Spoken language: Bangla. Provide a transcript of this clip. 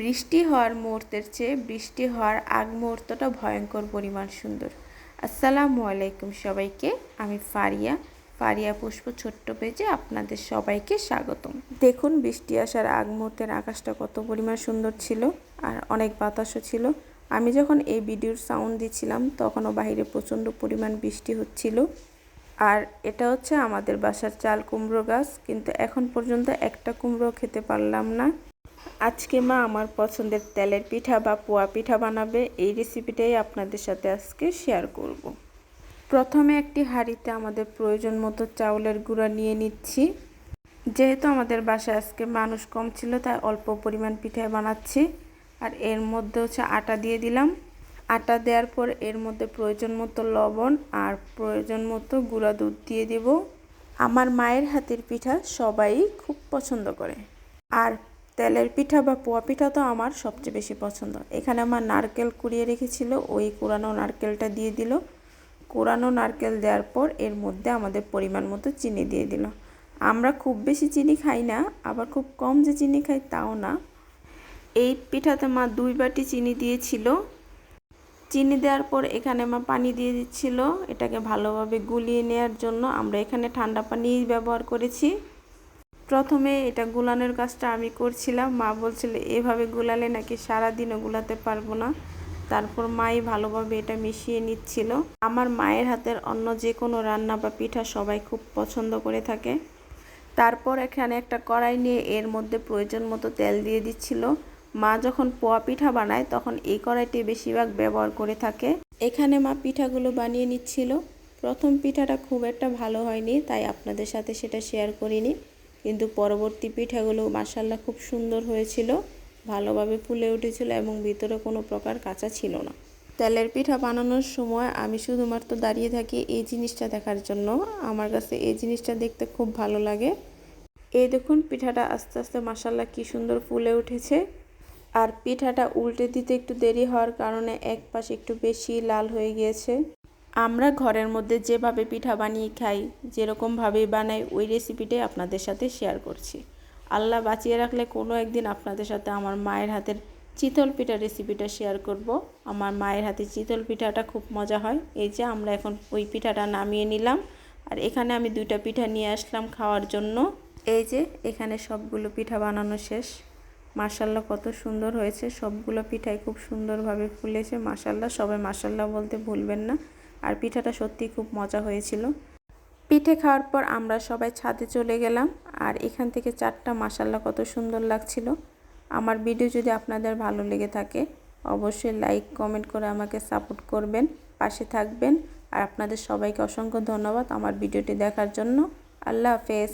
বৃষ্টি হওয়ার মুহূর্তের চেয়ে বৃষ্টি হওয়ার আগ মুহূর্তটা ভয়ঙ্কর পরিমাণ সুন্দর। আসসালামু আলাইকুম সবাইকে, আমি ফারিয়া। ফারিয়া পুষ্প ছোট্ট পেজে আপনাদের সবাইকে স্বাগতম। দেখুন, বৃষ্টি আসার আগ মুহূর্তের আকাশটা কত পরিমাণ সুন্দর ছিল আর অনেক বাতাসও ছিল। আমি যখন এই ভিডিওর সাউন্ড দিচ্ছিলাম, তখনও বাইরে প্রচণ্ড পরিমাণ বৃষ্টি হচ্ছিল। আর এটা হচ্ছে আমাদের বাসার চাল কুমড়ো গাছ, কিন্তু এখন পর্যন্ত একটা কুমড়ো খেতে পারলাম না। আজকে মা আমার পছন্দের তেলের পিঠা বা পোয়া পিঠা বানাবে, এই রেসিপিটাই আপনাদের সাথে আজকে শেয়ার করব। প্রথমে একটি হাঁড়িতে আমাদের প্রয়োজন মতো চাউলের গুঁড়া নিয়ে নিচ্ছি। যেহেতু আমাদের বাসায় আজকে মানুষ কম ছিল, তাই অল্প পরিমাণ পিঠা বানাচ্ছি। আর এর মধ্যে হচ্ছে আটা দিয়ে দিলাম। আটা দেওয়ার পর এর মধ্যে প্রয়োজন মতো লবণ আর প্রয়োজন মতো গুঁড়া দুধ দিয়ে দেব। আমার মায়ের হাতের পিঠা সবাই খুব পছন্দ করে। আর তেলের পিঠা বা পোয়া পিঠা তো আমার সবচেয়ে বেশি পছন্দ। এখানে আমার নারকেল কুড়িয়ে রেখেছিল, ওই কুড়ানো নারকেলটা দিয়ে দিল। কুড়ানো নারকেল দেওয়ার পর এর মধ্যে আমাদের পরিমাণ মতো চিনি দিয়ে দিল। আমরা খুব বেশি চিনি খাই না, আবার খুব কম যে চিনি খাই তাও না। এই পিঠাতে মা দুই বাটি চিনি দিয়েছিল। চিনি দেওয়ার পর এখানে মা পানি দিয়ে দিচ্ছিল। এটাকে ভালোভাবে গুলিয়ে নেওয়ার জন্য আমরা এখানে ঠান্ডা পানি ব্যবহার করেছি। প্রথমে এটা গুলানোর কাজটা আমি করছিলাম। মা বলছিল, এভাবে গুলালে নাকি সারাদিনও গুলাতে পারব না। তারপর মাই ভালোভাবে এটা মিশিয়ে নিচ্ছিল। আমার মায়ের হাতের অন্য যে কোনো রান্না বা পিঠা সবাই খুব পছন্দ করে থাকে। তারপর এখানে একটা কড়াই নিয়ে এর মধ্যে প্রয়োজন মতো তেল দিয়ে দিচ্ছিল। মা যখন পোয়া পিঠা বানায়, তখন এই কড়াইটি বেশিরভাগ ব্যবহার করে থাকে। এখানে মা পিঠাগুলো বানিয়ে নিচ্ছিল। প্রথম পিঠাটা খুব একটা ভালো হয়নি, তাই আপনাদের সাথে সেটা শেয়ার করিনি। কিন্তু পরবর্তী পিঠাগুলো মাসাল্লা খুব সুন্দর হয়েছিল, ভালোভাবে ফুলে উঠেছিল এবং ভিতরে কোনো প্রকার কাঁচা ছিল না। তেলের পিঠা বানানোর সময় আমি শুধুমাত্র দাঁড়িয়ে থাকি এই জিনিসটা দেখার জন্য। আমার কাছে এই জিনিসটা দেখতে খুব ভালো লাগে। এই দেখুন পিঠাটা আস্তে আস্তে মাসাল্লা কি সুন্দর ফুলে উঠেছে। আর পিঠাটা উল্টে দিতে একটু দেরি হওয়ার কারণে এক পাশ একটু বেশি লাল হয়ে গিয়েছে। আমরা ঘরের মধ্যে যেভাবে পিঠা বানিয়ে খাই যেরকমভাবে বানাই, ওই রেসিপিটাই আপনাদের সাথে শেয়ার করছি। আল্লাহ বাঁচিয়ে রাখলে কোনো একদিন আপনাদের সাথে আমার মায়ের হাতের চিতল পিঠা রেসিপিটা শেয়ার করব। আমার মায়ের হাতে চিতল পিঠাটা খুব মজা হয়। এই যে আমরা এখন ওই পিঠাটা নামিয়ে নিলাম। আর এখানে আমি দুইটা পিঠা নিয়ে আসলাম খাওয়ার জন্য। এই যে এখানে সবগুলো পিঠা বানানো শেষ। মাসাল্লাহ কত সুন্দর হয়েছে। সবগুলো পিঠাই খুব সুন্দরভাবে ফুলেছে। মাসাল্লাহ সবাই মাসাল্লাহ বলতে ভুলবেন না। আর পিঠাটা সত্যি খুব মজা হয়েছিল। পিঠে খাওয়ার পর আমরা সবাই ছাদে চলে গেলাম আর এখান থেকে চারটা মাসাল্লা কত সুন্দর লাগছিল। আমার ভিডিও যদি আপনাদের ভালো লেগে থাকে, অবশ্যই লাইক কমেন্ট করে আমাকে সাপোর্ট করবেন, পাশে থাকবেন। আর আপনাদের সবাইকে অসংখ্য ধন্যবাদ আমার ভিডিওটি দেখার জন্য। আল্লাহ হাফেজ।